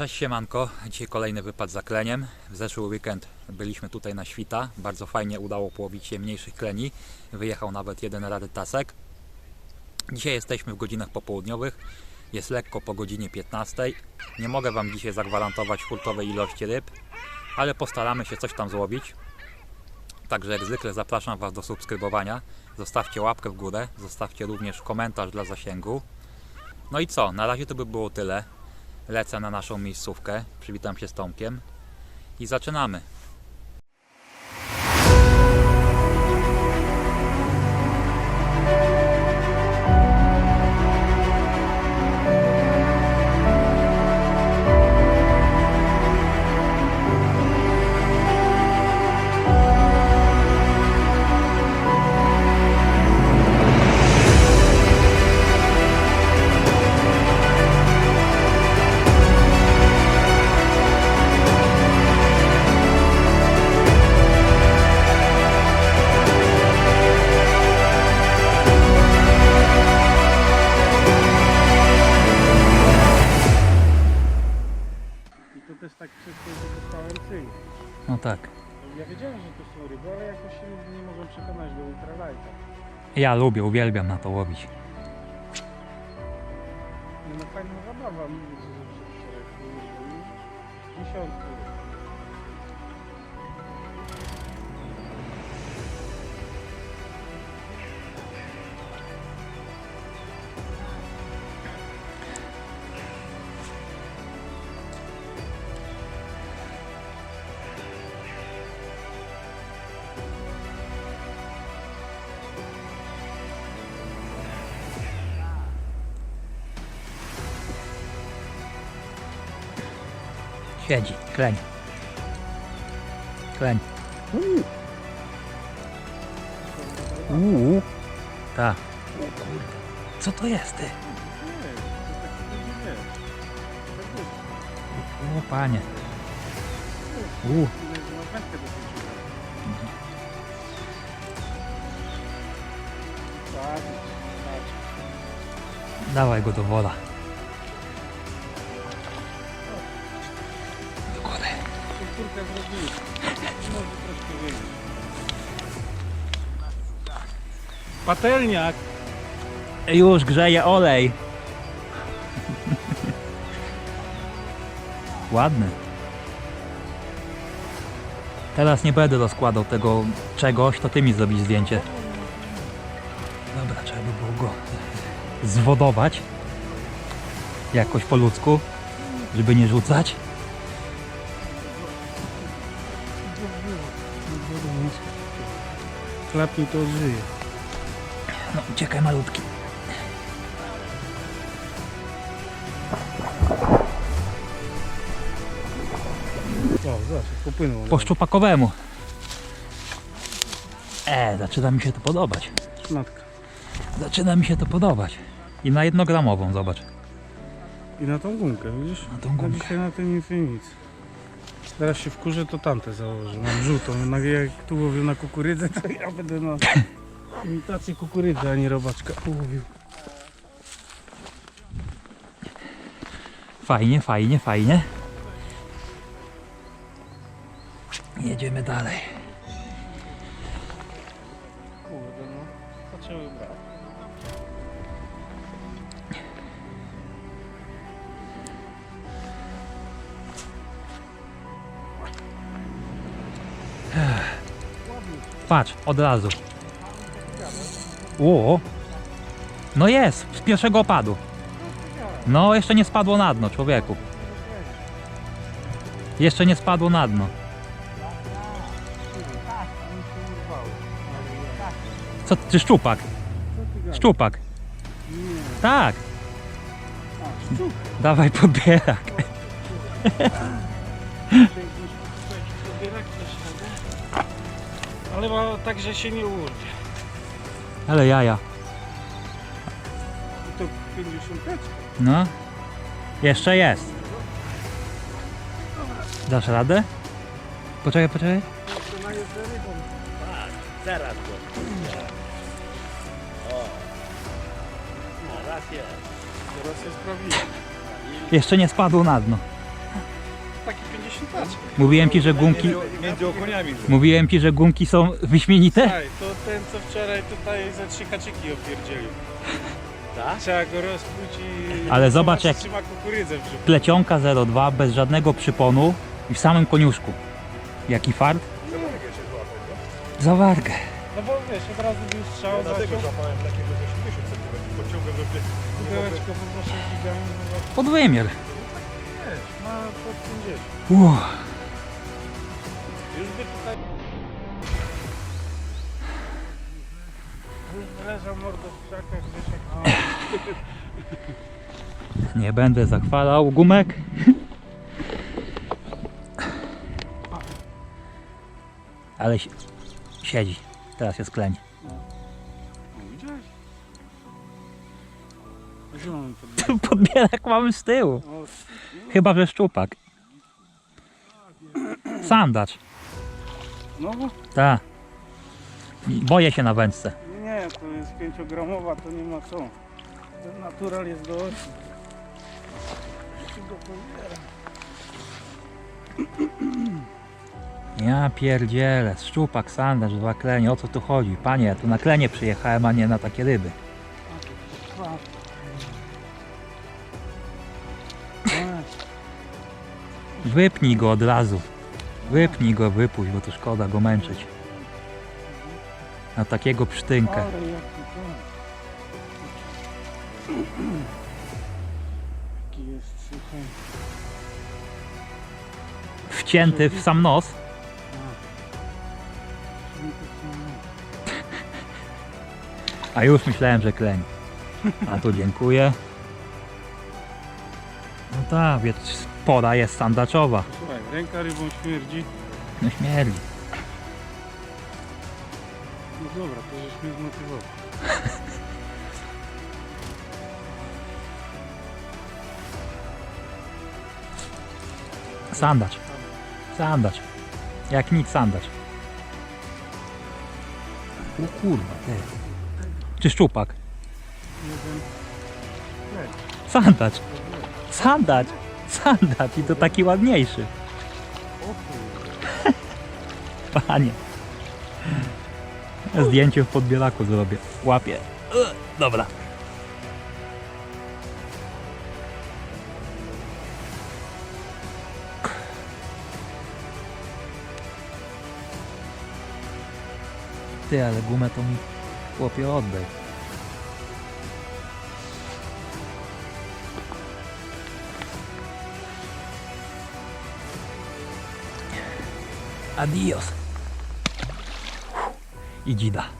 Cześć siemanko, dzisiaj kolejny wypad za kleniem. W zeszły weekend byliśmy tutaj na Świta, bardzo fajnie udało połowić się mniejszych kleni. Wyjechał nawet jeden rarytasek. Dzisiaj jesteśmy w godzinach popołudniowych, jest lekko po godzinie 15. Nie mogę Wam dzisiaj zagwarantować hurtowej ilości ryb, ale postaramy się coś tam złowić. Także jak zwykle zapraszam Was do subskrybowania. Zostawcie łapkę w górę, zostawcie również komentarz dla zasięgu. No i co, na razie to by było tyle lecę na naszą miejscówkę. Przywitam się z Tomkiem i zaczynamy. Ultralighta. Ja lubię, uwielbiam na to łowić. No, no fajna zabawa, że położyłem Siedzi, kleń. Kleń. Uuu. Uuu. Kurde. Co to jest ty? O panie. Uuu. Dawaj go do wola. Kulturkę zrobiłem. Może troszkę więcej. Patelniak. Już grzeje olej. Ładny. Teraz nie będę rozkładał tego czegoś, to ty mi zrobisz zdjęcie. Dobra, trzeba by było go zwodować. Jakoś po ludzku, żeby nie rzucać. Klapnij to odżyje. No, uciekaj malutki. O, zobacz, popłynął. Po szczupakowemu. E, zaczyna mi się to podobać. Szmatka. Zaczyna mi się to podobać. I na jednogramową, zobacz. I na tą gumkę, widzisz? Na tą Na gumkę. dzisiaj na tym nic. Teraz się wkurzę, to tamte założę. Mam żółtą. Jednak jak tu łowię na kukurydzę, to ja będę na imitację kukurydzy, a nie robaczka łowił. Fajnie, fajnie, fajnie. Jedziemy dalej. Kurde, no. Zaczęły brać. Patrz, od razu. O! No jest, z pierwszego opadu. No, jeszcze nie spadło na dno, człowieku. Jeszcze nie spadło na dno. Co ty, szczupak? Szczupak. Tak. Dawaj podbierak. Ale ma tak, że się nie urwie. Ale jaja. I to 50 No. Jeszcze jest. Dasz radę? Poczekaj, poczekaj. To na jeszcze rybą. Zaraz go. O. No, raz jest. Teraz jest prawdziwe. Jeszcze nie spadł na dno. Takie 50 taczek. Mówiłem ci, że gumki. Między okoniami. Mówiłem ci, że gumki są wyśmienite? Słuchaj, to ten co wczoraj tutaj za trzy haczyki opierdzielił. Tak? Trzeba go rozpłuć i... Ale zobacz, jak- trzyma kukurydzę w brzuchu. Plecionka 02 bez żadnego przyponu i w samym koniuszku. Jaki fart? Za wargę. No bo wiesz, od razu był strzał, Dlatego zaciął. złapałem takiego z 80 cm, podciągłem do mnie. Pudełeczko wiesz, ma pod 50. Uff. Już by tutaj... Już leżał mordo w krzakach, jak... Nie będę zachwalał gumek. Ale si- siedzi. Teraz jest kleń. O, widziałeś? Gdzie mamy? Podbierak mamy z tyłu. O, Chyba, że szczupak. Sandacz. Znowu? Tak. Boję się na wędce. Nie, to jest 5-gramowa, to nie ma co. Ten natural jest do 8. Jeszcze go pobieram. Ja pierdzielę. Szczupak, sandacz, dwa klenie. O co tu chodzi? Panie, ja tu na klenie przyjechałem, a nie na takie ryby. Wypnij go od razu. Wypnij go, wypuść, bo tu szkoda go męczyć. Na takiego psztynkę. Ale jaki to. Jaki jest, słuchaj. Wcięty w sam nos. A już myślałem, że kleń. A tu dziękuję. No tak, więc pora jest sandaczowa. Słuchaj, ręka rybą śmierdzi. No śmierdzi. No dobra, to żeś mnie zmotywował. Sandacz. Sandacz. Jak nic sandacz. O kurwa, ty. Czy szczupak? Jeden. Sandacz. Sandacz. Sandacz i to taki ładniejszy. Panie. Zdjęcie w podbielaku zrobię. Łapię. Dobra. Ty, ale gumę to mi chłopie oddaj. Adiós. Y Gida.